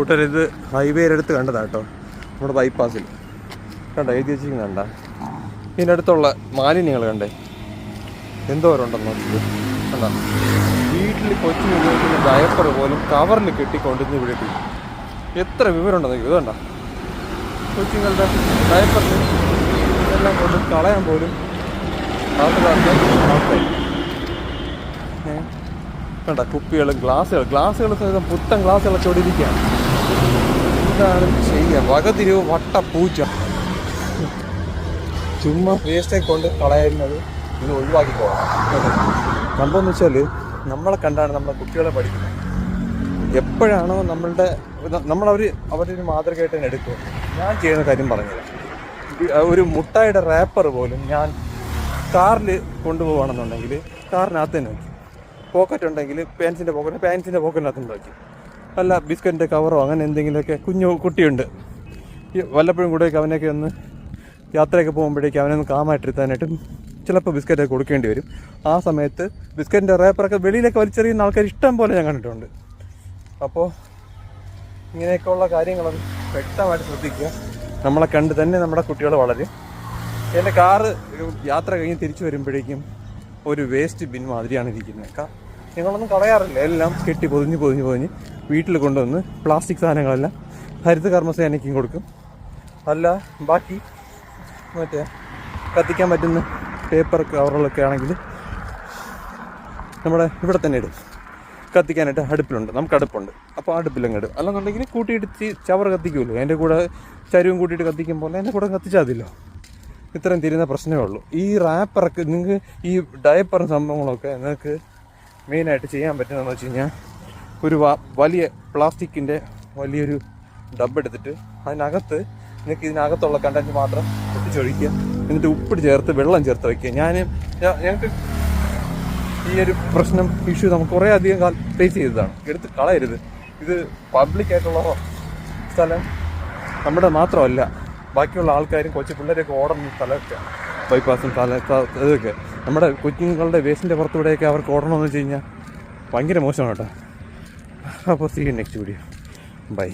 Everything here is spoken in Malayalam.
കൂട്ടുകാർ ഇത് ഹൈവേയുടെ അടുത്ത് കണ്ടതാ കേട്ടോ. നമ്മുടെ ബൈപ്പാസിൽ കണ്ട എഴുതി വെച്ചിരിക്കുന്ന കണ്ട? ഇതിന്റെ അടുത്തുള്ള മാലിന്യങ്ങൾ കണ്ടേ. എന്തോരുണ്ടെന്ന് നോക്കിയത് കണ്ട? വീട്ടിൽ കൊച്ചിന് ഉപയോഗിക്കുന്ന ഡയപ്പർ പോലും കവറിൽ കെട്ടി ഇവിടെ ഇട്ടു. എത്ര വിവരമുണ്ടെന്ന് നോക്കി ഇതുണ്ട കൊച്ചുങ്ങളുടെ ഡയപ്പറിൽ എല്ലാം കൊണ്ട് കളയാൻ പോലും? കണ്ട? കുപ്പികൾ ഗ്ലാസ്സുകൾ ഗ്ലാസ്സുകൾ സഹിതം പുത്തൻ ഗ്ലാസ്സുകളൊക്കെ ഇവിടെ ഇരിക്കുകയാണ്. എന്താണ് ചെയ്യുക? വകതിരിവ് വട്ട പൂച്ച ചുമ്മാ വേസ്റ്റേ കൊണ്ട് കളയുന്നത് ഇത് ഒഴിവാക്കി പോകണം. സംഭവം എന്ന് വെച്ചാൽ നമ്മളെ കണ്ടാണ് നമ്മളെ കുട്ടികളെ പഠിക്കുന്നത്. എപ്പോഴാണോ നമ്മളുടെ നമ്മളവർ അവരൊരു മാതൃകയായിട്ട് തന്നെ എടുക്കുക. ഞാൻ ചെയ്യുന്ന കാര്യം പറഞ്ഞത് ഒരു മുട്ടായുടെ റാപ്പർ പോലും ഞാൻ കാറിൽ കൊണ്ടുപോകണമെന്നുണ്ടെങ്കിൽ കാറിനകത്ത് തന്നെ വയ്ക്കും പോക്കറ്റ് ഉണ്ടെങ്കിൽ പാൻസിന്റെ പോക്കറ്റ് പാൻസിന്റെ പോക്കറ്റിനകത്ത് വയ്ക്കും അല്ല ബിസ്ക്കറ്റിന്റെ കവറോ അങ്ങനെ എന്തെങ്കിലുമൊക്കെ കുഞ്ഞു കുട്ടിയുണ്ട്. വല്ലപ്പോഴും കൂടെയൊക്കെ അവനൊക്കെ ഒന്ന് യാത്രയൊക്കെ പോകുമ്പോഴേക്ക് അവനൊന്ന് കാമായിട്ടിരുത്താനായിട്ടും ചിലപ്പോൾ ബിസ്ക്കറ്റൊക്കെ കൊടുക്കേണ്ടി വരും. ആ സമയത്ത് ബിസ്ക്കറ്റിന്റെ റേപ്പറൊക്കെ വെളിയിലൊക്കെ വലിച്ചെറിയുന്ന ആൾക്കാർ ഇഷ്ടം പോലെ ഞാൻ കണ്ടിട്ടുണ്ട്. അപ്പോൾ ഇങ്ങനെയൊക്കെയുള്ള കാര്യങ്ങളൊന്ന് വ്യക്തമായിട്ട് ശ്രദ്ധിക്കുക. നമ്മളെ കണ്ട് തന്നെ നമ്മുടെ കുട്ടികൾ വളരും. എന്റെ കാറ് യാത്ര കഴിഞ്ഞ് തിരിച്ചു വരുമ്പോഴേക്കും ഒരു വേസ്റ്റ് ബിൻ മാതിരിയാണ് ഇരിക്കുന്നത്. കാ നിങ്ങളൊന്നും കളയാറില്ല. എല്ലാം കെട്ടി പൊതിഞ്ഞ് പൊതിഞ്ഞ് പൊതിഞ്ഞ് വീട്ടിൽ കൊണ്ടുവന്ന് പ്ലാസ്റ്റിക് സാധനങ്ങളെല്ലാം ഹരിത കർമ്മസേനയ്ക്കും കൊടുക്കും. അല്ല ബാക്കി മറ്റേ കത്തിക്കാൻ പറ്റുന്ന പേപ്പർ കവറുകളൊക്കെ ആണെങ്കിൽ നമ്മുടെ ഇവിടെ തന്നെ ഇടും. കത്തിക്കാനായിട്ട് അടുപ്പിലുണ്ട്. നമുക്ക് അടുപ്പുണ്ട്. അപ്പോൾ അടുപ്പിലങ്ങ് ഇടും. അല്ലെന്നുണ്ടെങ്കിൽ കൂട്ടിയിട്ട് ചവർ കത്തിക്കുമല്ലോ എന്റെ കൂടെ ചരുവും കൂട്ടിയിട്ട് കത്തിക്കുമ്പോൾ എന്റെ കൂടെ കത്തിച്ചാൽ മതിയല്ലോ. ഇത്രയും തിരുന്ന പ്രശ്നമേ ഉള്ളൂ. ഈ റാപ്പറൊക്കെ നിങ്ങൾക്ക് ഈ ഡയപ്പർ സംഭവങ്ങളൊക്കെ നിങ്ങൾക്ക് മെയിനായിട്ട് ചെയ്യാൻ പറ്റുന്നതെന്ന് വെച്ച് കഴിഞ്ഞാൽ ഒരു വലിയ പ്ലാസ്റ്റിക്കിന്റെ വലിയൊരു ഡബെടുത്തിട്ട് അതിനകത്ത് നിങ്ങൾക്ക് ഇതിനകത്തുള്ള കണ്ടന്റ് മാത്രം ഒട്ടിച്ചൊഴിക്കുക. എന്നിട്ട് ഉപ്പിട്ട് ചേർത്ത് വെള്ളം ചേർത്ത് വയ്ക്കുക. ഞാൻ ഞങ്ങൾക്ക് ഈ ഒരു പ്രശ്നം ഇഷ്യൂ നമുക്ക് കുറേ അധികം കാലം ഫേസ് ചെയ്തതാണ്. എടുത്ത് കളയരുത്. ഇത് പബ്ലിക്കായിട്ടുള്ള സ്ഥലം നമ്മുടെ മാത്രമല്ല. ബാക്കിയുള്ള ആൾക്കാരും കൊച്ചു പിള്ളേരൊക്കെ ഓടുന്ന സ്ഥലമൊക്കെ. ബൈപ്പാസും സ്ഥല സ്ഥ- ഇതൊക്കെ. നമ്മുടെ കുഞ്ഞുങ്ങളുടെ വേസ്റ്റിന്റെ പുറത്തൂടെയൊക്കെ അവർക്ക് ഓടണമെന്ന് വെച്ച് കഴിഞ്ഞാൽ ഭയങ്കര മോശമാണ് കേട്ടോ. അപ്പോൾ സീ നെക്സ്റ്റ് വീഡിയോ ബൈ